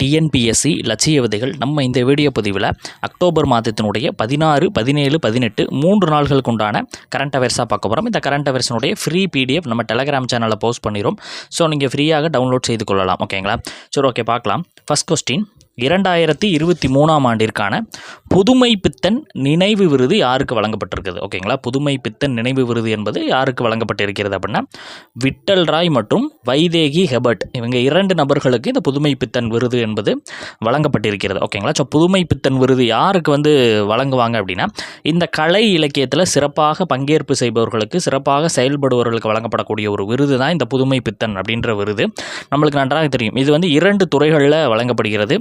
TNPSC லட்சிய விதைகள் நம்ம இந்த வீடியோ பதிவில் அக்டோபர் மாதத்தினுடைய பதினாறு பதினேழு பதினெட்டு மூன்று நாள்களுக்கு உண்டான கரண்ட் அவேர்ஸாக பார்க்க போகிறோம் இந்த கரண்ட் அவேர்ஸினுடைய ஃப்ரீ பிடிஎஃப் நம்ம டெலகிராம் சேனலில் போஸ்ட் பண்ணிடும் ஸோ நீங்கள் ஃப்ரீயாக டவுன்லோட் செய்து கொள்ளலாம். ஓகேங்களா சரி ஓகே பார்க்கலாம். ஃபஸ்ட் கொஸ்டின் இரண்டாயிரத்தி இருபத்தி மூணாம் ஆண்டிற்கான புதுமை பித்தன் நினைவு விருது யாருக்கு வழங்கப்பட்டிருக்குது? ஓகேங்களா? புதுமை பித்தன் நினைவு விருது என்பது யாருக்கு வழங்கப்பட்டிருக்கிறது அப்படின்னா விட்டல் ராய் மற்றும் வைதேகி ஹெபர்ட். இவங்க இரண்டு நபர்களுக்கு இந்த புதுமை பித்தன் விருது என்பது வழங்கப்பட்டிருக்கிறது. ஓகேங்களா? ஸோ புதுமை பித்தன் விருது யாருக்கு வந்து வழங்குவாங்க அப்படின்னா இந்த கலை இலக்கியத்தில் சிறப்பாக பங்கேற்பு செய்பவர்களுக்கு சிறப்பாக செயல்படுபவர்களுக்கு வழங்கப்படக்கூடிய ஒரு விருது தான் இந்த புதுமை பித்தன் அப்படின்ற விருது. நம்மளுக்கு நன்றாக தெரியும். இது வந்து இரண்டு துறைகளில் வழங்கப்படுகிறது.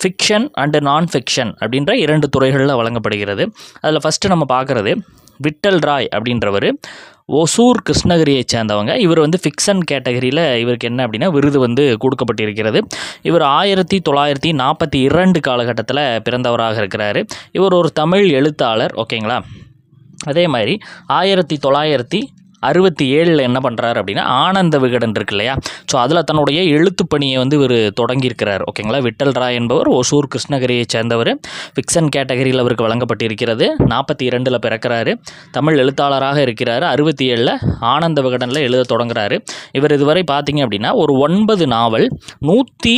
ஃபிக்ஷன் அண்டு நான் ஃபிக்ஷன் அப்படின்ற இரண்டு துறைகளில் வழங்கப்படுகிறது. அதில் ஃபஸ்ட்டு நம்ம பார்க்குறது விட்டல் ராய் அப்படின்றவர் ஒசூர் கிருஷ்ணகிரியைச் சேர்ந்தவங்க. இவர் வந்து ஃபிக்ஷன் கேட்டகரியில் இவருக்கு என்ன அப்படின்னா விருது வந்து கொடுக்கப்பட்டிருக்கிறது. இவர் ஆயிரத்தி தொள்ளாயிரத்தி நாற்பத்தி இரண்டு காலகட்டத்தில் பிறந்தவராக இருக்கிறாரு. இவர் ஒரு தமிழ் எழுத்தாளர் ஓகேங்களா? அதே மாதிரி ஆயிரத்தி தொள்ளாயிரத்தி அறுபத்தி ஏழில் என்ன பண்ணுறாரு அப்படின்னா ஆனந்த விகடன் இருக்கு இல்லையா? ஸோ அதில் தன்னுடைய எழுத்து பணியை வந்து இவர் தொடங்கியிருக்கிறார். ஓகேங்களா விட்டல் ராய் என்பவர் ஒசூர் கிருஷ்ணகிரியை சேர்ந்தவர். ஃபிக்ஷன் கேட்டகரியில் அவருக்கு வழங்கப்பட்டிருக்கிறது. நாற்பத்தி இரண்டில் பிறக்கிறாரு. தமிழ் எழுத்தாளராக இருக்கிறார். அறுபத்தி ஏழில் ஆனந்த விகடனில் எழுத தொடங்குறாரு. இவர் இதுவரை பார்த்தீங்க அப்படின்னா ஒரு ஒன்பது நாவல் நூற்றி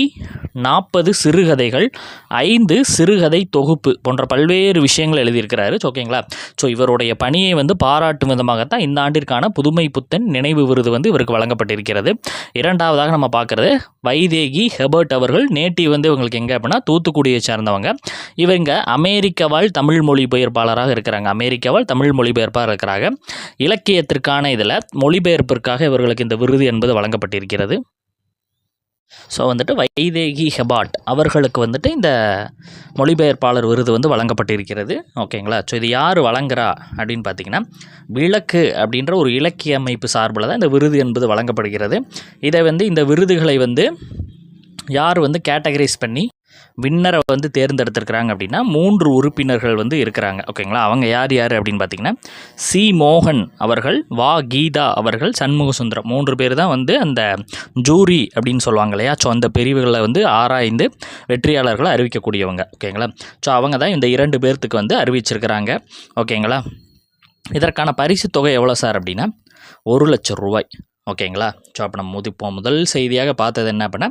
நாற்பது சிறுகதைகள் ஐந்து சிறுகதை தொகுப்பு போன்ற பல்வேறு விஷயங்கள் எழுதியிருக்கிறாரு. ஸோ ஓகேங்களா ஸோ இவருடைய பணியை வந்து பாராட்டும் விதமாகத்தான் இந்த ஆண்டிற்கான புதுமை புத்தன் நினைவு விருது வந்து இவருக்கு வழங்கப்பட்டிருக்கிறது. இரண்டாவதாக நம்ம பார்க்குறது வைதேகி ஹெபர்ட் அவர்கள் நேட்டிவ் வந்து இவங்களுக்கு எங்கே அப்படின்னா தூத்துக்குடியை சார்ந்தவங்க. இவங்க அமெரிக்க வாழ் தமிழ் மொழிபெயர்ப்பாளராக இருக்கிறாங்க. அமெரிக்க வாழ் தமிழ் மொழிபெயர்ப்பாக இருக்கிறாங்க. இலக்கியத்திற்கான இதில் மொழிபெயர்ப்பிற்காக இவர்களுக்கு இந்த விருது என்பது வழங்கப்பட்டிருக்கிறது. ஸோ வந்துட்டு வைதேகி ஹெபாட் அவர்களுக்கு வந்துட்டு இந்த மொழிபெயர்ப்பாளர் விருது வந்து வழங்கப்பட்டிருக்கிறது. ஓகேங்களா ஸோ இது யார் வழங்குறா அப்படின்னு பார்த்தீங்கன்னா விளக்கு அப்படின்ற ஒரு இலக்கிய அமைப்பு சார்பில் தான் இந்த விருது என்பது வழங்கப்படுகிறது. இதை வந்து இந்த விருதுகளை வந்து யார் வந்து கேட்டகரைஸ் பண்ணி வின்னரை வந்து தேர்ந்தெடுத்திருக்கிறாங்க அப்படின்னா மூன்று உறுப்பினர்கள் வந்து இருக்கிறாங்க. ஓகேங்களா? அவங்க யார் யார் அப்படின்னு பார்த்தீங்கன்னா சி. மோகன் அவர்கள் வா. கீதா அவர்கள் சண்முக சுந்தரம். மூன்று பேர் தான் வந்து அந்த ஜூரி அப்படின்னு சொல்லுவாங்க இல்லையா? ஸோ அந்த பிரிவுகளை வந்து ஆராய்ந்து வெற்றியாளர்களை அறிவிக்கக்கூடியவங்க. ஓகேங்களா? ஸோ அவங்க தான் இந்த இரண்டு பேர்த்துக்கு வந்து அறிவிச்சிருக்கிறாங்க. ஓகேங்களா? இதற்கான பரிசு தொகை எவ்வளோ சார் அப்படின்னா ஒரு லட்சம் ரூபாய். ஓகேங்களா? ஸோ அப்போ நம்ம முதிப்போ முதல் செய்தியாக பார்த்தது என்ன அப்படின்னா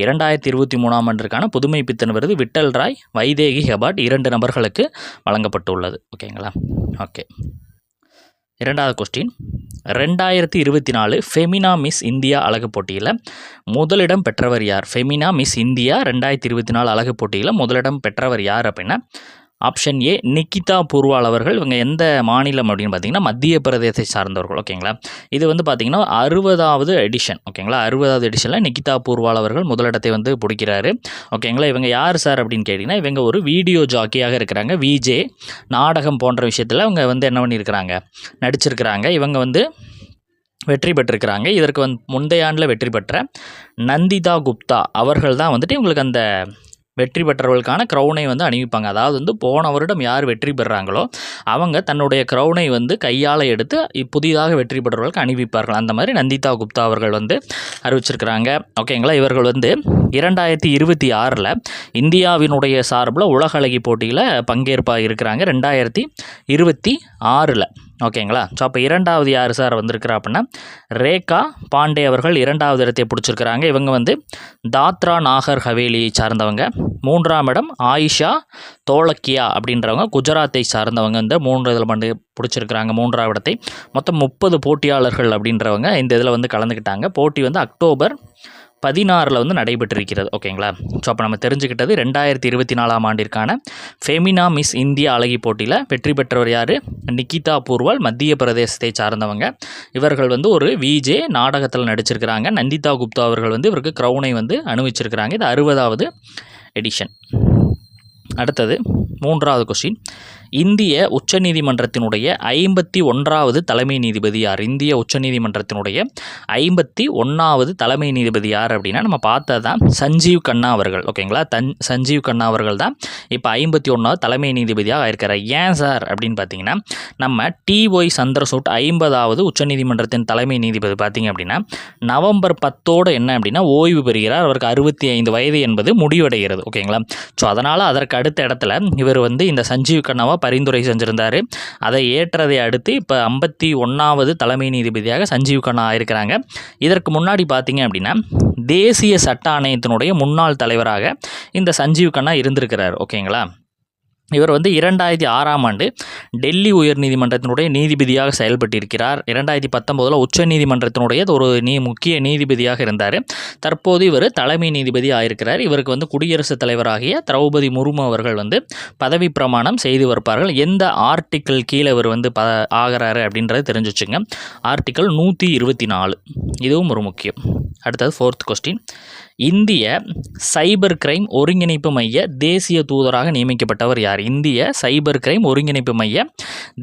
இரண்டாயிரத்தி இருபத்தி மூணாம் ஆண்டிற்கான புதுமை பித்தன் விருது விட்டல் ராய் வைதேகி ஹெபாட் இரண்டு நபர்களுக்கு வழங்கப்பட்டுள்ளது. ஓகேங்களா? ஓகே. இரண்டாவது கொஸ்டின் ரெண்டாயிரத்தி இருபத்தி நாலு ஃபெமினா மிஸ் இந்தியா அழகு போட்டியில் முதலிடம் பெற்றவர் யார்? ஃபெமினா மிஸ் இந்தியா ரெண்டாயிரத்தி இருபத்தி நாலு அழகு போட்டியில் முதலிடம் பெற்றவர் யார் அப்படின்னா ஆப்ஷன் ஏ நிக்கிதா பூர்வால் அவர்கள் இவங்க எந்த மாநிலம் அப்படின்னு பார்த்தீங்கன்னா மத்திய பிரதேசத்தை சார்ந்தவர்கள் ஓகேங்களா இது வந்து பார்த்தீங்கன்னா அறுபதாவது எடிஷன் ஓகேங்களா அறுபதாவது எடிஷனில் நிக்கிதா பூர்வால் அவர்கள் முதலிடத்தை வந்து பிடிக்கிறாரு ஓகேங்களா இவங்க யார் சார் அப்படின்னு கேட்டிங்கன்னா இவங்க ஒரு வீடியோ ஜாக்கியாக இருக்கிறாங்க விஜே நாடகம் போன்ற விஷயத்தில் அவங்க வந்து என்ன பண்ணியிருக்கிறாங்க நடிச்சிருக்கிறாங்க. இவங்க வந்து வெற்றி பெற்றிருக்கிறாங்க. இதற்கு வந்து முந்தைய ஆண்டில் வெற்றி பெற்ற நந்திதா குப்தா அவர்கள் தான் வந்துட்டு இவங்களுக்கு அந்த வெற்றி பெற்றவர்களுக்கான க்ரௌனை வந்து அணிவிப்பாங்க. அதாவது வந்து போன வருடம் யார் வெற்றி பெறுறாங்களோ அவங்க தன்னுடைய க்ரௌனை வந்து கையால் எடுத்து புதிதாக வெற்றி பெற்றவர்களுக்கு அணிவிப்பார்கள். அந்த மாதிரி நந்திதா குப்தா அவர்கள் வந்து அறிவிச்சிருக்கிறாங்க. ஓகேங்களா இவர்கள் வந்து இரண்டாயிரத்தி இருபத்தி ஆறில் இந்தியாவினுடைய சார்பில் உலக அழகி போட்டியில் பங்கேற்பாக இருக்கிறாங்க. ரெண்டாயிரத்தி இருபத்தி ஆறில். ஓகேங்களா? ஸோ அப்போ இரண்டாவது யார் சார் வந்திருக்கிறா அப்படின்னா ரேகா பாண்டே அவர்கள் இரண்டாவது இடத்தை பிடிச்சிருக்கிறாங்க. இவங்க வந்து தாத்ரா நாகர் ஹவேலியை சார்ந்தவங்க. மூன்றாம் இடம் ஆயிஷா தோலக்கியா அப்படின்றவங்க. குஜராத்தை சார்ந்தவங்க இந்த மூன்று இதில் பண்ணி பிடிச்சிருக்கிறாங்க மூன்றாம் இடத்தை. மொத்தம் முப்பது போட்டியாளர்கள் அப்படின்றவங்க இந்த இதில் வந்து கலந்துக்கிட்டாங்க. போட்டி வந்து அக்டோபர் பதினாறில் வந்து நடைபெற்றிருக்கிறது. ஓகேங்களா? ஸோ அப்போ நம்ம தெரிஞ்சுக்கிட்டது ரெண்டாயிரத்தி இருபத்தி நாலாம் ஆண்டிற்கான ஃபெமினா மிஸ் இந்தியா அழகி போட்டியில் வெற்றி பெற்றவர் யார்? நிக்கிதா பூர்வால் மத்திய பிரதேசத்தை சார்ந்தவங்க. இவர்கள் வந்து ஒரு விஜே நாடகத்தில் நடிச்சிருக்கிறாங்க. நந்திதா குப்தா அவர்கள் வந்து இவருக்கு க்ரௌனை வந்து அனுபவிச்சிருக்கிறாங்க இது அறுபதாவது எடிஷன் அடுத்தது மூன்றாவது கொஸ்டின் இந்திய உச்சநீதிமன்றத்தினுடைய ஐம்பத்தி ஒன்றாவது தலைமை நீதிபதி யார்? இந்திய உச்சநீதிமன்றத்தினுடைய ஐம்பத்தி ஒன்றாவது தலைமை நீதிபதி யார் அப்படின்னா நம்ம பார்த்தது தான் சஞ்சீவ் கண்ணா அவர்கள். ஓகேங்களா? தன் சஞ்சீவ் கண்ணா அவர்கள் தான் இப்போ ஐம்பத்தி ஒன்றாவது தலைமை நீதிபதியாக இருக்கிறார் ஏன் சார் அப்படின்னு பார்த்தீங்கன்னா நம்ம டி ஒய் சந்திரசூட் ஐம்பதாவது உச்சநீதிமன்றத்தின் தலைமை நீதிபதி பார்த்தீங்க அப்படின்னா நவம்பர் பத்தோடு என்ன அப்படின்னா ஓய்வு பெறுகிறார். அவருக்கு அறுபத்தி ஐந்து வயது என்பது முடிவடைகிறது. ஓகேங்களா? ஸோ அதனால் அதற்கு அடுத்த இடத்துல இவர் வந்து இந்த சஞ்சீவ் கண்ணாவை பரிந்துரை செஞ்சுருந்தார். அதை ஏற்றதை அடுத்து இப்போ ஐம்பத்தி ஒன்றாவது தலைமை நீதிபதியாக சஞ்சீவ் கண்ணா ஆயிருக்கிறாங்க. இதற்கு முன்னாடி பார்த்தீங்க அப்படின்னா தேசிய சட்ட ஆணையத்தினுடைய முன்னாள் தலைவராக இந்த சஞ்சீவ் கண்ணா இருந்திருக்கிறார். ஓகேங்களா? இவர் வந்து இரண்டாயிரத்தி ஆறாம் ஆண்டு டெல்லி உயர்நீதிமன்றத்தினுடைய நீதிபதியாக செயல்பட்டிருக்கிறார். இரண்டாயிரத்தி பத்தொம்போதில் உச்ச நீதிமன்றத்தினுடைய ஒரு நீ முக்கிய நீதிபதியாக இருந்தார். தற்போது இவர் தலைமை நீதிபதி ஆயிருக்கிறார். இவருக்கு வந்து குடியரசுத் தலைவராகிய திரௌபதி முர்மு அவர்கள் வந்து பதவி பிரமாணம் செய்து வருப்பார்கள் எந்த ஆர்டிக்கிள் கீழே இவர் வந்து ப ஆகிறாரு அப்படின்றத தெரிஞ்சுச்சுங்க. ஆர்டிக்கிள் நூற்றி இருபத்தி நாலு. இதுவும் ஒரு முக்கியம். அடுத்தது ஃபோர்த் கொஸ்டின் இந்திய சைபர் கிரைம் ஒருங்கிணைப்பு மைய தேசிய தூதராக நியமிக்கப்பட்டவர் யார்? இந்திய சைபர் கிரைம் ஒருங்கிணைப்பு மைய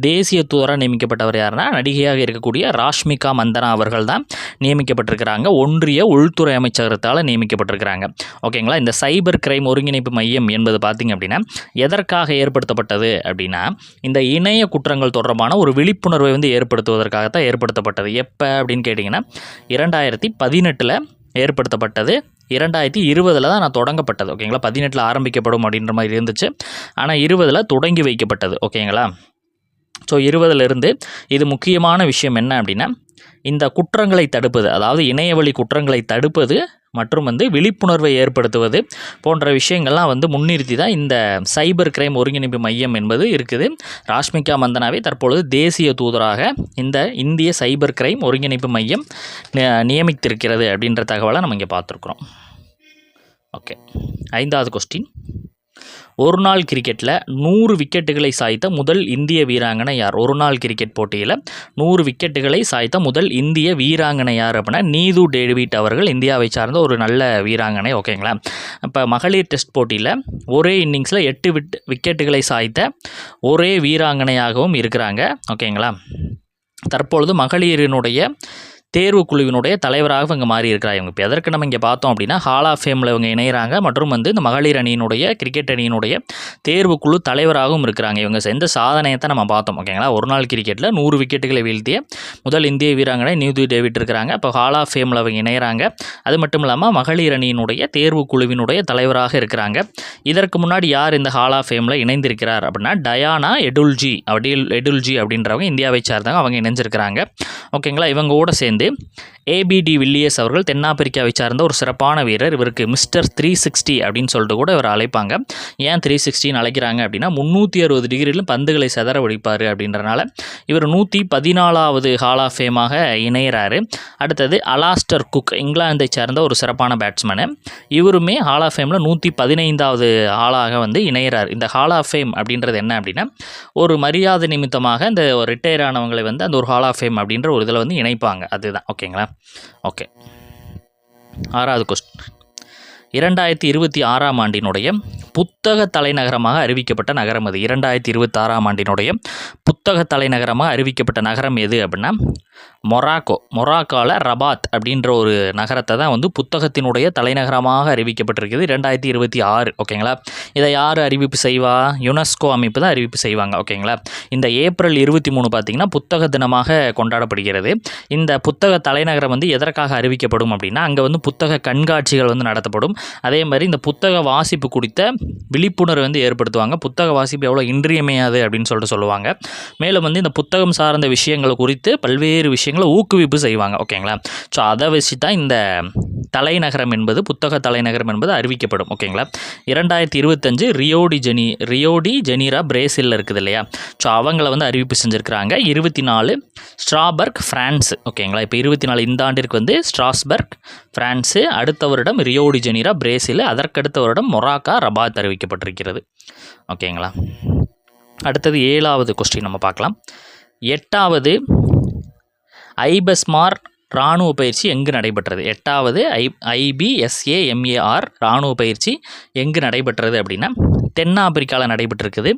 தேசிய தூதராக நியமிக்கப்பட்டவர் யாருன்னா நடிகையாக இருக்கக்கூடிய ராஷ்மிகா மந்தனா அவர்கள் தான் நியமிக்கப்பட்டிருக்கிறாங்க. ஒன்றிய உள்துறை அமைச்சகத்தால் நியமிக்கப்பட்டிருக்கிறாங்க. ஓகேங்களா? இந்த சைபர் கிரைம் ஒருங்கிணைப்பு மையம் என்பது பார்த்திங்க அப்படின்னா எதற்காக ஏற்படுத்தப்பட்டது அப்படின்னா இந்த இணைய குற்றங்கள் தொடர்பான ஒரு விழிப்புணர்வை வந்து ஏற்படுத்துவதற்காகத்தான் ஏற்படுத்தப்பட்டது. எப்போ அப்படின்னு கேட்டிங்கன்னா இரண்டாயிரத்தி பதினெட்டில் ஏற்படுத்தப்பட்டது. இரண்டாயிரத்தி இருபதில் தான் நான் தொடங்கப்பட்டது ஓகேங்களா பதினெட்டில் ஆரம்பிக்கப்படும் அப்படின்ற மாதிரி இருந்துச்சு. ஆனால் இருபதில் தொடங்கி வைக்கப்பட்டது ஓகேங்களா ஸோ இருபதுலேருந்து இது முக்கியமான விஷயம் என்ன அப்படின்னா இந்த குற்றங்களை தடுப்பது அதாவது இணையவழி குற்றங்களை தடுப்பது மற்றும் வந்து விழிப்புணர்வை ஏற்படுத்துவது போன்ற விஷயங்கள்லாம் வந்து முன்னிறுத்தி தான் இந்த சைபர் கிரைம் ஒருங்கிணைப்பு மையம் என்பது இருக்குது. ராஷ்மிகா மந்தனாவை தற்பொழுது தேசிய தூதராக இந்த இந்திய சைபர் கிரைம் ஒருங்கிணைப்பு மையம் நியமித்திருக்கிறது அப்படின்ற தகவலை நம்ம இங்கே பார்த்துருக்குறோம். ஓகே. ஐந்தாவது கொஸ்டின் ஒரு நாள் கிரிக்கெட்டில் நூறு விக்கெட்டுகளை சாய்த்த முதல் இந்திய வீராங்கனை யார்? ஒரு நாள் கிரிக்கெட் போட்டியில் நூறு விக்கெட்டுகளை சாய்த்த முதல் இந்திய வீராங்கனை யார் அப்படின்னா நீது டேவிட் அவர்கள் இந்தியாவை சார்ந்த ஒரு நல்ல வீராங்கனை ஓகேங்களா இப்போ மகளிர் டெஸ்ட் போட்டியில் ஒரே இன்னிங்ஸில் எட்டு விட் விக்கெட்டுகளை சாய்த்த ஒரே வீராங்கனையாகவும் இருக்கிறாங்க ஓகேங்களா தற்பொழுது மகளிரினுடைய தேர்வு குழுவினுடைய தலைவராக இவங்க மாறி இருக்கிறார் இவங்க இப்போ எதற்கு நம்ம இங்கே பார்த்தோம் அப்படின்னா ஹால் ஆஃப் ஃபேமில் இவங்க இணையிறாங்க. மற்றும் வந்து இந்த மகளிர் அணியினுடைய கிரிக்கெட் அணியினுடைய தேர்வு குழு தலைவராகவும் இருக்கிறாங்க. இவங்க செஞ்ச சாதனையை தான் நம்ம பார்த்தோம். ஓகேங்களா ஒரு நாள் கிரிக்கெட்டில் நூறு விக்கெட்டுகளை வீழ்த்திய முதல் இந்திய வீராங்கனை நியூதி டேவிட் இருக்கிறாங்க. இப்போ ஹால் ஆஃப் ஃபேமில் அவங்க இணையிறாங்க. அது மட்டும் இல்லாமல் மகளிர் அணியினுடைய தேர்வு குழுவினுடைய தலைவராக இருக்கிறாங்க. இதற்கு முன்னாடி யார் இந்த ஹால் ஆஃப் ஃபேமில் இணைந்திருக்கிறார் அப்படின்னா டயானா எடுல்ஜி. அப்படில் எடுல்ஜி அப்படின்றவங்க இந்தியாவை சார்ந்தவங்க அவங்க இணைஞ்சிருக்கிறாங்க. ஓகேங்களா இவங்க கூட சேர்ந்து সম্বন্ধে ஏபிடி வில்லியஸ் அவர்கள் தென்னாப்பிரிக்காவை சார்ந்த ஒரு சிறப்பான வீரர். இவருக்கு மிஸ்டர் த்ரீ சிக்ஸ்டி அப்படின்னு சொல்லிட்டு கூட இவர் அழைப்பாங்க. ஏன் த்ரீ சிக்ஸ்டின்னு அழைக்கிறாங்க அப்படின்னா முந்நூற்றி அறுபது டிகிரியிலும் பந்துகளை செதற வெடிப்பார் அப்படின்றனால. இவர் நூற்றி பதினாலாவது ஹால் ஆஃப் ஃபேமாக இணையிறாரு. அடுத்தது அலாஸ்டர் குக் இங்கிலாந்தை சார்ந்த ஒரு சிறப்பான பேட்ஸ்மேனு இவருமே ஹால் ஆஃப் ஃபேமில் நூற்றி பதினைந்தாவது ஆளாக வந்து இணையிறார். இந்த ஹால் ஆஃப் ஃபேம் அப்படின்றது என்ன அப்படின்னா ஒரு மரியாதை நிமித்தமாக இந்த ரிட்டையர் ஆனவங்களை வந்து அந்த ஒரு ஹால் ஆஃப் ஃபேம் அப்படின்ற ஒரு இதில் வந்து இணைப்பாங்க. அதுதான். ஓகேங்களா? ஓகே. ஆறாவது கொஸ்டின் இரண்டாயிரத்தி இருபத்தி ஆறாம் ஆண்டினுடைய புத்தக தலைநகரமாக அறிவிக்கப்பட்ட நகரம் அது. இரண்டாயிரத்தி இருபத்தாறாம் ஆண்டினுடைய புத்தக தலைநகரமாக அறிவிக்கப்பட்ட நகரம் எது அப்படின்னா மொராக்கோ. மொராக்கோவில் ரபாத் அப்படின்ற ஒரு நகரத்தை தான் வந்து புத்தகத்தினுடைய தலைநகரமாக அறிவிக்கப்பட்டிருக்குது ரெண்டாயிரத்தி இருபத்தி ஆறு ஓகேங்களா? இதை யார் அறிவிப்பு செய்வா? யுனெஸ்கோ அமைப்பு தான் அறிவிப்பு செய்வாங்க ஓகேங்களா? இந்த ஏப்ரல் இருபத்தி மூணு பார்த்திங்கன்னா புத்தக தினமாக கொண்டாடப்படுகிறது. இந்த புத்தக தலைநகரம் வந்து எதற்காக அறிவிக்கப்படும் அப்படின்னா அங்கே வந்து புத்தக கண்காட்சிகள் வந்து நடத்தப்படும். அதே மாதிரி இந்த புத்தக வாசிப்பு குறித்த விழிப்புணர்வு வந்து ஏற்படுத்துவாங்க. புத்தக வாசிப்பு எவ்வளோ இன்றியமையாது அப்படின்னு சொல்லிட்டு சொல்லுவாங்க. மேலும் வந்து இந்த புத்தகம் சார்ந்த விஷயங்களை குறித்து பல்வேறு விஷயங்களை ஊக்குவிப்பு செய்வாங்க ஓகேங்களா? ஸோ அதை வச்சு தான் இந்த தலைநகரம் என்பது புத்தக தலைநகரம் என்பது அறிவிக்கப்படும் ஓகேங்களா? இரண்டாயிரத்தி இருபத்தஞ்சு ரியோடி ஜெனி ரியோடி ஜெனீரா பிரேசிலில் இருக்குது இல்லையா? ஸோ அவங்கள வந்து அறிவிப்பு செஞ்சுருக்கிறாங்க. இருபத்தி நாலு ஸ்ட்ராபர்க் ஃப்ரான்ஸ் ஓகேங்களா? இப்போ இருபத்தி நாலு இந்த ஆண்டிற்கு வந்து ஸ்ட்ராஸ்பர்க் ஃப்ரான்ஸு அடுத்த வருடம் ரியோடி ஜெனீரா பிரேசில் அதற்கடுத்த வருடம் மொராக்கா ரபாத் அறிவிக்கப்பட்டிருக்கிறது ஓகேங்களா? அடுத்தது ஏழாவது கொஸ்டின் நம்ம பார்க்கலாம். எட்டாவது ஐபஸ்மார் இராணுவ பயிற்சி எங்கு நடைபெற்றது? எட்டாவது ஐ ஐபிஎஸ்ஏஎம்ஏஆர் இராணுவ பயிற்சி எங்கு நடைபெற்றது அப்படின்னா தென்னாப்பிரிக்காவில் நடைபெற்றிருக்குது.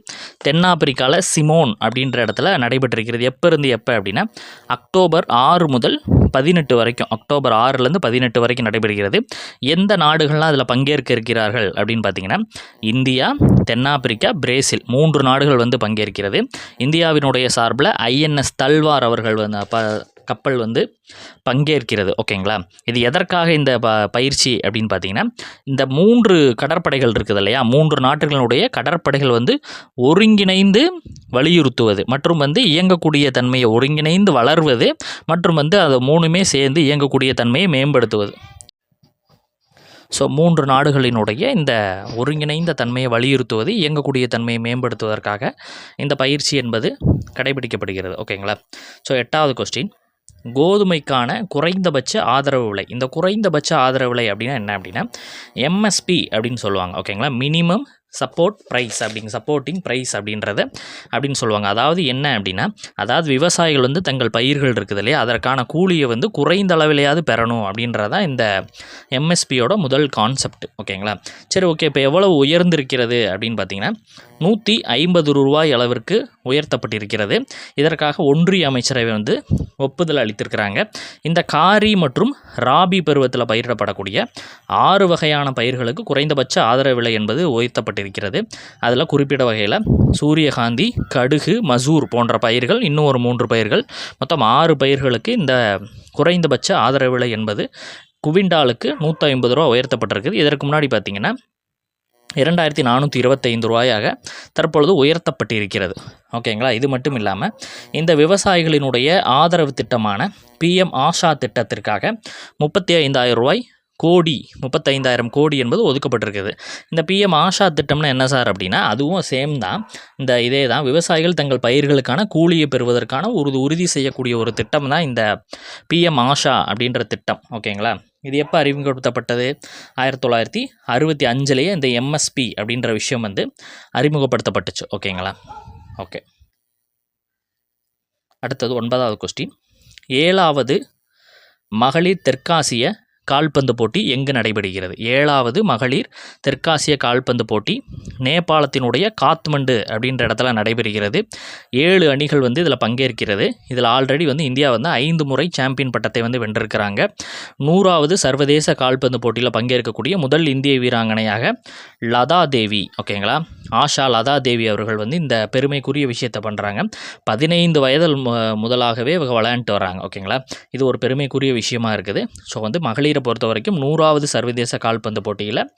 தென்னாப்பிரிக்காவில் சிமோன் அப்படின்ற இடத்துல நடைபெற்றிருக்கிறது. எப்போ இருந்து எப்போ அப்படின்னா அக்டோபர் ஆறு முதல் பதினெட்டு வரைக்கும் அக்டோபர் ஆறுலேருந்து பதினெட்டு வரைக்கும் நடைபெறுகிறது. எந்த நாடுகள்லாம் அதில் பங்கேற்க இருக்கிறார்கள் அப்படின்னு பார்த்தீங்கன்னா இந்தியா தென்னாப்பிரிக்கா பிரேசில் மூன்று நாடுகள் வந்து பங்கேற்கிறது. இந்தியாவினுடைய சார்பில் ஐஎன்எஸ் தல்வார் அவர்கள் வந்து ப கப்பல் வந்து பங்கேற்கிறது ஓகேங்களா? இது எதற்காக இந்த ப பயிற்சி அப்படின்னு பார்த்தீங்கன்னா இந்த மூன்று கடற்படைகள் இருக்குது இல்லையா? மூன்று நாடுகளுடைய கடற்படைகள் வந்து ஒருங்கிணைந்து வலியுறுத்துவது மற்றும் வந்து இயங்கக்கூடிய தன்மையை ஒருங்கிணைந்து வளர்வது மற்றும் வந்து அதை மூணுமே சேர்ந்து இயங்கக்கூடிய தன்மையை மேம்படுத்துவது. ஸோ மூன்று நாடுகளினுடைய இந்த ஒருங்கிணைந்த தன்மையை வலியுறுத்துவது இயங்கக்கூடிய தன்மையை மேம்படுத்துவதற்காக இந்த பயிற்சி என்பது கடைபிடிக்கப்படுகிறது ஓகேங்களா? ஸோ எட்டாவது கொஸ்டின் கோதுமைக்கான குறைந்தபட்ச ஆதரவு விலை. இந்த குறைந்தபட்ச ஆதரவு விலை அப்படின்னா என்ன அப்படின்னா எம்எஸ்பி அப்படின்னு சொல்லுவாங்க. ஓகேங்களா மினிமம் சப்போர்ட் ப்ரைஸ் அப்படிங்க சப்போர்ட்டிங் ப்ரைஸ் அப்படின்றத அப்படின்னு சொல்லுவாங்க. அதாவது என்ன அப்படின்னா அதாவது விவசாயிகள் வந்து தங்கள் பயிர்கள் இருக்குது இல்லையா அதற்கான கூலியை வந்து குறைந்த அளவிலையாவது பெறணும் அப்படின்றதா இந்த எம்எஸ்பியோட முதல் கான்செப்ட் ஓகேங்களா சரி ஓகே இப்போ எவ்வளவு உயர்ந்திருக்கிறது அப்படின்னு பார்த்தீங்கன்னா நூற்றி ஐம்பது ரூபாய் அளவிற்கு உயர்த்தப்பட்டிருக்கிறது. இதற்காக ஒன்றிய அமைச்சரவை வந்து ஒப்புதல் அளித்திருக்கிறாங்க. இந்த காரி மற்றும் ராபி பருவத்தில் பயிரிடப்படக்கூடிய ஆறு வகையான பயிர்களுக்கு குறைந்தபட்ச ஆதரவு விலை என்பது உயர்த்தப்பட்டிருக்கிறது. அதில் குறிப்பிட்ட வகையில் சூரியகாந்தி கடுகு மசூர் போன்ற பயிர்கள் இன்னும் ஒரு மூன்று பயிர்கள் மொத்தம் ஆறு பயிர்களுக்கு இந்த குறைந்தபட்ச ஆதரவு விலை என்பது குவிண்டாலுக்கு நூற்றி ஐம்பது ரூபா உயர்த்தப்பட்டிருக்குது. இதற்கு முன்னாடி பார்த்திங்கன்னா இரண்டாயிரத்தி நானூற்றி இருபத்தைந்து ரூபாயாக தற்பொழுது உயர்த்தப்பட்டிருக்கிறது. ஓகேங்களா? இது மட்டும் இல்லாமல் இந்த விவசாயிகளினுடைய ஆதரவு திட்டமான பிஎம் ஆஷா திட்டத்திற்காக முப்பத்தி ஐந்தாயிரம் ரூபாய் கோடி முப்பத்தைந்தாயிரம் கோடி என்பது ஒதுக்கப்பட்டிருக்குது. இந்த பிஎம் ஆஷா திட்டம்னா என்ன சார் அப்படின்னா அதுவும் சேம் தான். இந்த இதே தான். விவசாயிகள் தங்கள் பயிர்களுக்கான கூலியை பெறுவதற்கான ஒரு உறுதி செய்யக்கூடிய ஒரு திட்டம் தான் இந்த பிஎம் ஆஷா அப்படின்ற திட்டம். ஓகேங்களா? இது எப்போ அறிமுகப்படுத்தப்பட்டது? ஆயிரத்தி தொள்ளாயிரத்தி அறுபத்தி அஞ்சுலேயே இந்த எம்எஸ்பி அப்படின்ற விஷயம் வந்து அறிமுகப்படுத்தப்பட்டுச்சு. ஓகேங்களா? ஓகே. அடுத்தது ஒன்பதாவது கொஸ்டின் ஏழாவது மகளிர் தெற்காசிய கால்பந்து போட்டி எங்கு நடைபெறுகிறது? ஏழாவது மகளிர் தெற்காசிய கால்பந்து போட்டி நேபாளத்தினுடைய காத்மண்டு அப்படின்ற இடத்துல நடைபெறுகிறது. ஏழு அணிகள் வந்து இதில் பங்கேற்கிறது. இதில் ஆல்ரெடி வந்து இந்தியா வந்து ஐந்து முறை சாம்பியன் பட்டத்தை வந்து வென்றிருக்கிறாங்க. நூறாவது சர்வதேச கால்பந்து போட்டியில் பங்கேற்கக்கூடிய முதல் இந்திய வீராங்கனையாக லதா தேவி ஓகேங்களா ஆஷா லதா தேவி அவர்கள் வந்து இந்த பெருமைக்குரிய விஷயத்தை பண்ணுறாங்க பதினைந்து வயதில் மு- முதலாகவே இவங்க விளையாண்டுட்டு வராங்க ஓகேங்களா இது ஒரு பெருமைக்குரிய விஷயமா இருக்குது. ஸோ வந்து மகளிர் பொறுத்த வரைக்கும் நூறாவது சர்வதேச கால்பந்து போட்டியில்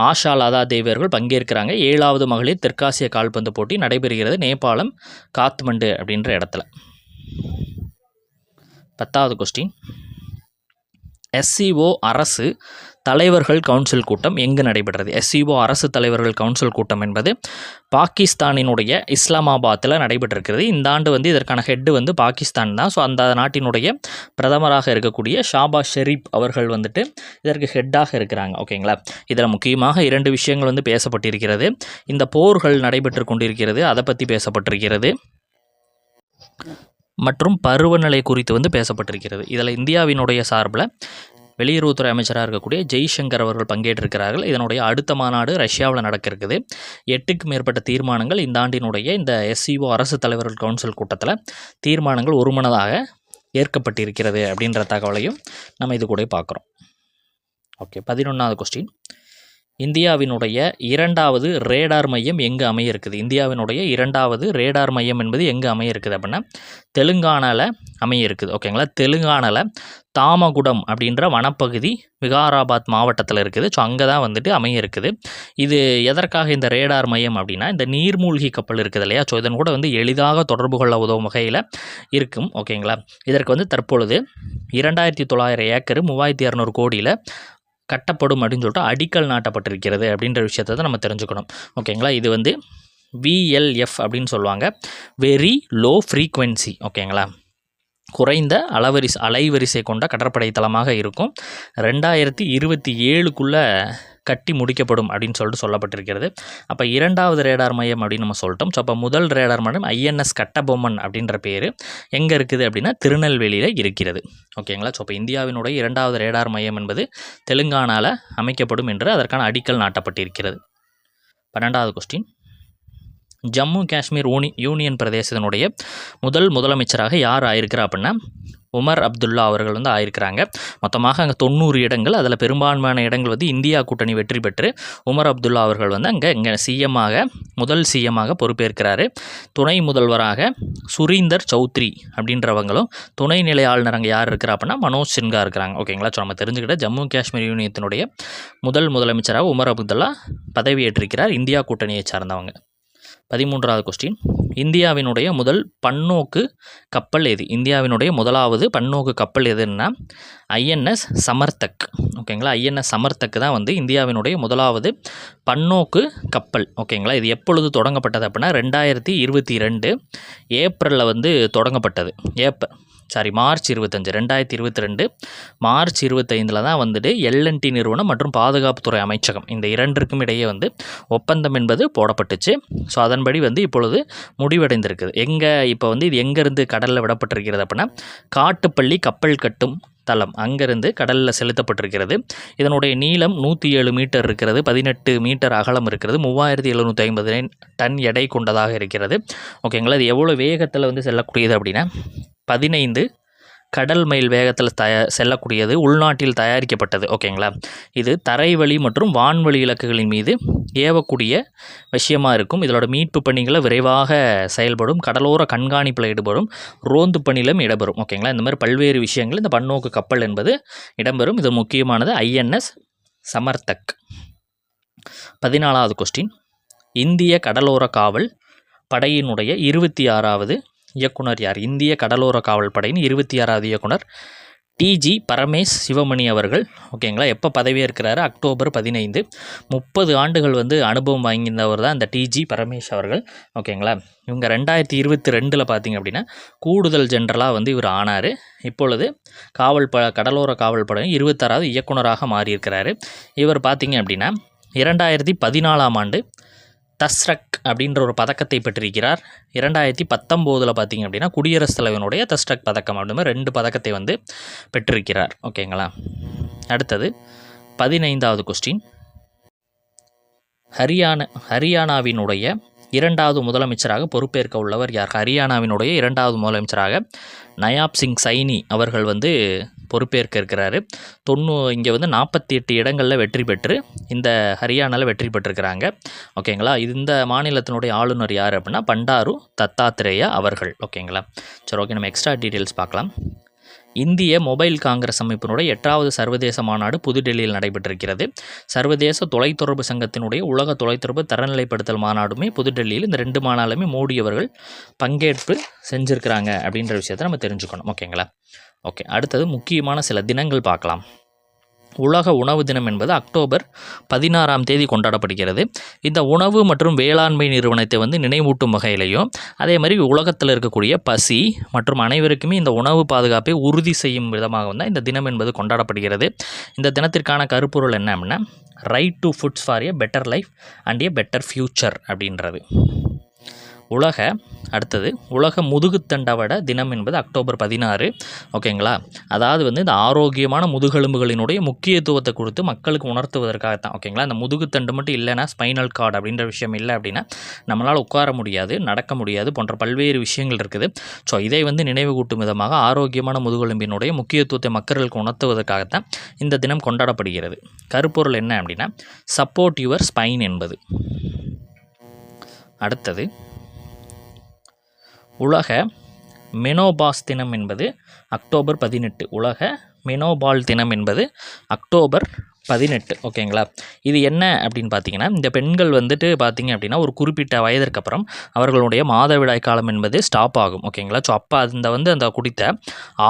ஆஷா லதா தேவி அவர்கள் பங்கேற்கிறாங்க. ஏழாவது மகளிர் தெற்காசிய கால்பந்து போட்டி நடைபெறுகிறது நேபாளம் காத்மண்டு அப்படின்ற இடத்துல. பத்தாவது கொஸ்டின் எஸ்சிஓ அரசு தலைவர்கள் கவுன்சில் கூட்டம் எங்கு நடைபெற்றது? எஸ்இஓ அரசு தலைவர்கள் கவுன்சில் கூட்டம் என்பது பாகிஸ்தானினுடைய இஸ்லாமாபாத்தில் நடைபெற்றிருக்கிறது. இந்த ஆண்டு வந்து இதற்கான ஹெட்டு வந்து பாகிஸ்தான் தான். ஸோ அந்த நாட்டினுடைய பிரதமராக இருக்கக்கூடிய ஷாபா ஷெரீப் அவர்கள் வந்துட்டு இதற்கு ஹெட்டாக இருக்கிறாங்க. ஓகேங்களா இதில் முக்கியமாக இரண்டு விஷயங்கள் வந்து பேசப்பட்டிருக்கிறது. இந்த போர்கள் நடைபெற்று கொண்டிருக்கிறது அதை பற்றி பேசப்பட்டிருக்கிறது. மற்றும் பருவநிலை குறித்து வந்து பேசப்பட்டிருக்கிறது. இதில் இந்தியாவினுடைய சார்பில் வெளியுறவுத்துறை அமைச்சராக இருக்கக்கூடிய ஜெய்சங்கர் அவர்கள் பங்கேற்றிருக்கிறார்கள். இதனுடைய அடுத்த மாநாடு ரஷ்யாவில் நடக்க இருக்குது எட்டுக்கும் மேற்பட்ட தீர்மானங்கள் இந்த ஆண்டினுடைய இந்த எஸ்சிஓ அரசு தலைவர்கள் கவுன்சில் கூட்டத்தில் தீர்மானங்கள் ஒருமனதாக ஏற்கப்பட்டிருக்கிறது அப்படின்ற தகவலையும் நம்ம இது கூட பார்க்குறோம். ஓகே பதினொன்றாவது கொஸ்டின் இந்தியாவினுடைய இரண்டாவது ரேடார் மையம் எங்கே அமைய இருக்குது இந்தியாவினுடைய இரண்டாவது ரேடார் மையம் என்பது எங்கே அமைய இருக்குது அப்படின்னா தெலுங்கானாவில் அமைய இருக்குது ஓகேங்களா தெலுங்கானாவில் தாமகுடம் அப்படின்ற வனப்பகுதி விகாராபாத் மாவட்டத்தில் இருக்குது. ஸோ அங்கே தான் வந்துட்டு அமைய இருக்குது இது எதற்காக இந்த ரேடார் மையம் அப்படின்னா இந்த நீர்மூழ்கி கப்பல் இருக்குது இல்லையா? ஸோ இதன் கூட வந்து எளிதாக தொடர்பு கொள்ள உதவும் வகையில் இருக்கும். ஓகேங்களா இதற்கு வந்து தற்பொழுது இரண்டாயிரத்தி தொள்ளாயிரம் ஏக்கர் மூவாயிரத்தி இரநூறு கோடியில் கட்டப்படும் அப்படின்னு சொல்லிட்டு அடிக்கல் நாட்டப்பட்டிருக்கிறது அப்படின்ற விஷயத்தை தான் நம்ம தெரிஞ்சுக்கணும். ஓகேங்களா? இது வந்து விஎல்எஃப் அப்படின்னு சொல்லுவாங்க. வெரி லோ ஃப்ரீக்வன்சி ஓகேங்களா? குறைந்த அளவரிசை அலைவரிசை கொண்ட கடற்படை தளமாக இருக்கும். ரெண்டாயிரத்தி இருபத்தி ஏழுக்குள்ளே கட்டி முடிக்கப்படும் அப்படின்னு சொல்லிட்டு சொல்லப்பட்டிருக்கிறது. அப்போ இரண்டாவது ரேடார் மையம் அப்படின்னு நம்ம சொல்லிட்டோம். ஸோ அப்போ முதல் ரேடார் மையம் ஐஎன்எஸ் கட்டபொம்மன் அப்படின்ற பேர். எங்கே இருக்குது அப்படின்னா திருநெல்வேலியில் இருக்கிறது. ஓகேங்களா? ஸோ இப்போ இந்தியாவினுடைய இரண்டாவது ரேடார் மையம் என்பது தெலுங்கானாவில் அமைக்கப்படும் என்று அதற்கான அடிக்கல் நாட்டப்பட்டிருக்கிறது. பன்னெண்டாவது கொஸ்டின் ஜம்மு காஷ்மீர் ஊனி யூனியன் பிரதேசத்தினுடைய முதல் முதலமைச்சராக யார் ஆயிருக்கிறா அப்படின்னா உமர் அப்துல்லா அவர்கள் வந்து ஆயிருக்கிறாங்க. மொத்தமாக அங்கே தொண்ணூறு இடங்கள் அதில் பெரும்பான்மையான இடங்கள் வந்து இந்தியா கூட்டணி வெற்றி பெற்று உமர் அப்துல்லா அவர்கள் வந்து அங்கே இங்கே சிஎம்மாக முதல் சிஎம்மாக பொறுப்பேற்கிறாரு. துணை முதல்வராக சுரீந்தர் சௌத்ரி அப்படின்றவங்களும் துணைநிலை ஆளுநர் அங்கே யார் இருக்கிறா அப்படின்னா மனோஜ் சின்ஹா இருக்கிறாங்க. ஓகேங்களா ஸோ நம்ம தெரிஞ்சுக்கிட்ட ஜம்மு காஷ்மீர் யூனியத்தினுடைய முதல் முதலமைச்சராக உமர் அப்துல்லா பதவியேற்றிருக்கிறார் இந்தியா கூட்டணியை சார்ந்தவங்க. பதிமூன்றாவது கொஸ்டின் இந்தியாவினுடைய முதல் பன்னோக்கு கப்பல் எது? இந்தியாவினுடைய முதலாவது பன்னோக்கு கப்பல் எதுன்னா ஐஎன்எஸ் சமர்த்தக். ஓகேங்களா ஐஎன்எஸ் சமர்த்தக் தான் வந்து இந்தியாவினுடைய முதலாவது பன்னோக்கு கப்பல். ஓகேங்களா இது எப்பொழுது தொடங்கப்பட்டது அப்படின்னா ரெண்டாயிரத்தி இருபத்தி ரெண்டு ஏப்ரலில் வந்து தொடங்கப்பட்டது. ஏப்ரல் சாரி மார்ச் இருபத்தஞ்சு ரெண்டாயிரத்தி இருபத்தி ரெண்டு மார்ச் இருபத்தைந்தில் தான் வந்துட்டு எல்என்டி நிறுவனம் மற்றும் பாதுகாப்புத்துறை அமைச்சகம் இந்த இரண்டிற்கும் இடையே வந்து ஒப்பந்தம் என்பது போடப்பட்டுச்சு. ஸோ அதன்படி வந்து இப்பொழுது முடிவடைந்திருக்குது. எங்கே இப்போ வந்து இது எங்கேருந்து கடலில் விடப்பட்டிருக்கிறது அப்படின்னா காட்டுப்பள்ளி கப்பல் கட்டும் தளம். அங்கிருந்து கடலில் செலுத்தப்பட்டிருக்கிறது. இதனுடைய நீளம் நூற்றி ஏழு மீட்டர் இருக்கிறது. பதினெட்டு மீட்டர் அகலம் இருக்கிறது. மூவாயிரத்தி எழுநூற்றி ஐம்பது டன் எடை கொண்டதாக இருக்கிறது. ஓகேங்களா இது எவ்வளோ வேகத்தில் வந்து செல்லக்கூடியது அப்படின்னா பதினைந்து கடல் மைல் வேகத்தில் தய செல்லக்கூடியது உள்நாட்டில் தயாரிக்கப்பட்டது. ஓகேங்களா? இது தரைவழி மற்றும் வான்வழி இலக்குகளின் மீது ஏவக்கூடிய விஷயமா இருக்கும். இதோட மீட்பு பணிகளை விரைவாக செயல்படும். கடலோர கண்காணிப்பில் ஈடுபடும். ரோந்து பணியிலும் இடம்பெறும். ஓகேங்களா? இந்த மாதிரி பல்வேறு விஷயங்கள் இந்த பன்னோக்கு கப்பல் என்பது இடம்பெறும். இது முக்கியமானது ஐஎன்எஸ் சமர்த்தக். பதினாலாவது கொஸ்டின் இந்திய கடலோர காவல் படையினுடைய இருபத்தி ஆறாவது இயக்குனர் யார்? இந்திய கடலோர காவல்படையின் இருபத்தி ஆறாவது இயக்குனர் டிஜி பரமேஷ் சிவமணி அவர்கள். ஓகேங்களா? எப்போ பதவியேற்கிறாரு? அக்டோபர் பதினைந்து. முப்பது ஆண்டுகள் வந்து அனுபவம் வாங்கியிருந்தவர் தான் இந்த டிஜி பரமேஷ் அவர்கள். ஓகேங்களா? இவங்க ரெண்டாயிரத்தி இருபத்தி ரெண்டில் பார்த்தீங்க அப்படின்னா கூடுதல் ஜென்ரலாக வந்து இவர் ஆனார். இப்பொழுது காவல் ப கடலோர காவல்படையின் இருபத்தாறாவது இயக்குனராக மாறியிருக்கிறாரு. இவர் பார்த்தீங்க அப்படின்னா இரண்டாயிரத்தி பதினாலாம் ஆண்டு தஸ்ரக் அப்படின்ற ஒரு பதக்கத்தை பெற்றிருக்கிறார். இரண்டாயிரத்தி பத்தொம்போதில் பார்த்தீங்க அப்படின்னா குடியரசுத் தலைவனுடைய தஸ்ரக் பதக்கம் அப்படின்னு ரெண்டு பதக்கத்தை வந்து பெற்றிருக்கிறார். ஓகேங்களா? அடுத்தது பதினைந்தாவது கொஸ்டின் ஹரியானா ஹரியானாவினுடைய இரண்டாவது முதலமைச்சராக பொறுப்பேற்க உள்ளவர் யார்? ஹரியானாவினுடைய இரண்டாவது முதலமைச்சராக நயாப் சிங் சைனி அவர்கள் வந்து பொறுப்பேற்க இருக்கிறாரு தொண்ணூ இங்கே வந்து நாற்பத்தி எட்டு இடங்களில் வெற்றி பெற்று இந்த ஹரியானாவில் வெற்றி பெற்றிருக்கிறாங்க. ஓகேங்களா? இந்த மாநிலத்தினுடைய ஆளுநர் யார் அப்படின்னா பண்டாரு தத்தாத்திரேயா அவர்கள். ஓகேங்களா? சரி ஓகே நம்ம எக்ஸ்ட்ரா டீட்டெயில்ஸ் பார்க்கலாம். இந்திய மொபைல் காங்கிரஸ் அமைப்பினுடைய எட்டாவது சர்வதேச மாநாடு புதுடெல்லியில் நடைபெற்றிருக்கிறது. சர்வதேச தொலைத்தொடர்பு சங்கத்தினுடைய உலக தொலைத்தொடர்பு தரநிலைப்படுத்தல் மாநாடுமே புதுடெல்லியில் இந்த ரெண்டு மாநாளுமே மோடி அவர்கள் பங்கேற்பு செஞ்சுருக்கிறாங்க அப்படின்ற விஷயத்தை நம்ம தெரிஞ்சுக்கணும். ஓகேங்களா? ஓகே அடுத்தது முக்கியமான சில தினங்கள் பார்க்கலாம். உலக உணவு தினம் என்பது அக்டோபர் பதினாறாம் தேதி கொண்டாடப்படுகிறது. இந்த உணவு மற்றும் வேளாண்மை நிறுவனத்தை வந்து நினைவூட்டும் வகையிலையும் அதே மாதிரி உலகத்தில் இருக்கக்கூடிய பசி மற்றும் அனைவருக்குமே இந்த உணவு பாதுகாப்பை உறுதி செய்யும் விதமாக தான் இந்த தினம் என்பது கொண்டாடப்படுகிறது. இந்த தினத்திற்கான கருப்பொருள் என்ன அப்படின்னா right to foods for a better life and a better future அப்படின்றது. உலக அடுத்தது உலக முதுகுத்தண்டவட தினம் என்பது அக்டோபர் பதினாறு. ஓகேங்களா? அதாவது வந்து இந்த ஆரோக்கியமான முதுகெலும்புகளினுடைய முக்கியத்துவத்தை கொடுத்து மக்களுக்கு உணர்த்துவதற்காக தான் ஓகேங்களா? இந்த முதுகுத்தண்டு மட்டும் இல்லைன்னா ஸ்பைனல் கார்டு அப்படின்ற விஷயம் இல்லை அப்படின்னா நம்மளால் உட்கார முடியாது நடக்க முடியாது போன்ற பல்வேறு விஷயங்கள் இருக்குது. ஸோ இதை வந்து நினைவு கூட்டும் விதமாக ஆரோக்கியமான முதுகெலும்பினுடைய முக்கியத்துவத்தை மக்களுக்கு உணர்த்துவதற்காகத்தான் இந்த தினம் கொண்டாடப்படுகிறது. கருப்பொருள் என்ன அப்படின்னா சப்போர்ட் யுவர் ஸ்பைன் என்பது. அடுத்தது உலக மெனோபாஸ் தினம் என்பது அக்டோபர் பதினெட்டு. உலக மெனோபால் தினம் என்பது அக்டோபர் பதினெட்டு ஓகேங்களா? இது என்ன அப்படின்னு பார்த்தீங்கன்னா இந்த பெண்கள் வந்துட்டு பார்த்தீங்க அப்படின்னா ஒரு குறிப்பிட்ட வயதிற்கு அப்புறம் அவர்களுடைய மாதவிடாய் காலம் என்பது ஸ்டாப் ஆகும் ஓகேங்களா? ஸோ அப்போ அந்த வந்து அந்த குறித்த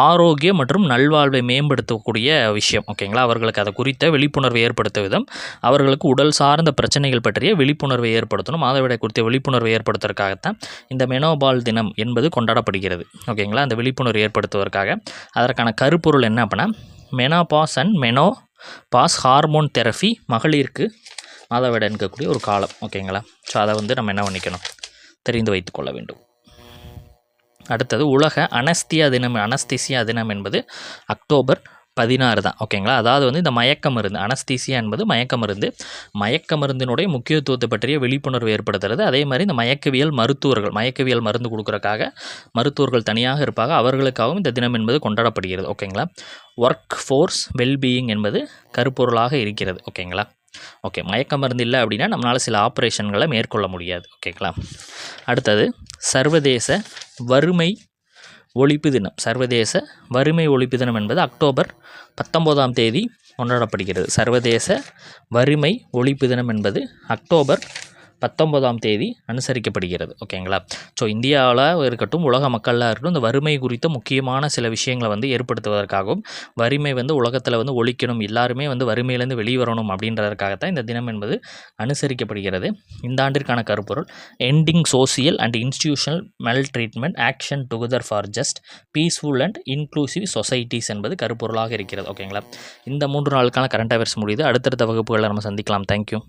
ஆரோக்கியம் மற்றும் நல்வாழ்வை மேம்படுத்தக்கூடிய விஷயம் ஓகேங்களா? அவர்களுக்கு அதை குறித்த விழிப்புணர்வை ஏற்படுத்த விதம் அவர்களுக்கு உடல் சார்ந்த பிரச்சனைகள் பற்றிய விழிப்புணர்வை ஏற்படுத்தணும் மாதவிடாய் குறித்த விழிப்புணர்வை ஏற்படுத்துவதற்காகத்தான் இந்த மெனோபால் தினம் என்பது கொண்டாடப்படுகிறது ஓகேங்களா? அந்த விழிப்புணர்வு ஏற்படுத்துவதற்காக. அதற்கான கருப்பொருள் என்ன அப்படின்னா menopause and menopause hormone therapy மகளிருக்கு மாதவிட இருக்கக்கூடிய ஒரு காலம் ஓகேங்களா? ஸோ அதை வந்து நம்ம என்ன பண்ணிக்கணும்? தெரிந்து வைத்துக்கொள்ள வேண்டும். அடுத்தது உலக அனஸ்தியா தினம் அனஸ்திசியா தினம் என்பது அக்டோபர் பதினாறு தான் ஓகேங்களா? அதாவது வந்து இந்த மயக்க மருந்து அனஸ்தீசியா என்பது மயக்க மருந்து மயக்க மருந்தினுடைய முக்கியத்துவத்தை பற்றிய விழிப்புணர்வு ஏற்படுத்துறது. அதே மாதிரி இந்த மயக்கவியல் மருத்துவர்கள் மயக்கவியல் மருந்து கொடுக்குறக்காக மருத்துவர்கள் தனியாக இருப்பாங்க. அவர்களுக்காகவும் இந்த தினம் என்பது கொண்டாடப்படுகிறது ஓகேங்களா? ஒர்க் ஃபோர்ஸ் வெல்பீயிங் என்பது கருப்பொருளாக இருக்கிறது ஓகேங்களா? ஓகே மயக்க மருந்து இல்லை அப்படின்னா நம்மளால் சில ஆப்ரேஷன்களை மேற்கொள்ள முடியாது ஓகேங்களா? அடுத்தது சர்வதேச வறுமை ஒழிப்பு தினம் சர்வதேச வறுமை ஒழிப்பு தினம் என்பது அக்டோபர் பத்தொம்போதாம் தேதி கொண்டாடப்படுகிறது. சர்வதேச வறுமை ஒழிப்பு தினம் என்பது அக்டோபர் பத்தொம்போதாம் தேதி அனுசரிக்கப்படுகிறது. ஓகேங்களா? ஸோ இந்தியாவில் இருக்கட்டும் உலக மக்களாக இருக்கட்டும் இந்த வறுமை குறித்த முக்கியமான சில விஷயங்களை வந்து ஏற்படுத்துவதற்காகவும் வறுமை வந்து உலகத்தில் வந்து ஒழிக்கணும் எல்லாருமே வந்து வறுமையிலேருந்து வெளியே வரணும் அப்படின்றதற்காகத்தான் இந்த தினம் என்பது அனுசரிக்கப்படுகிறது. இந்த ஆண்டிற்கான கருப்பொருள் ending social and institutional maltreatment action together for just peaceful and inclusive societies என்பது கருப்பொருளாக இருக்கிறது. ஓகேங்களா? இந்த மூன்று நாளுக்கான கரண்ட் அஃபேர்ஸ் முடியுது. அடுத்தடுத்த வகுப்புகளில் நம்ம சந்திக்கலாம். தேங்க்யூ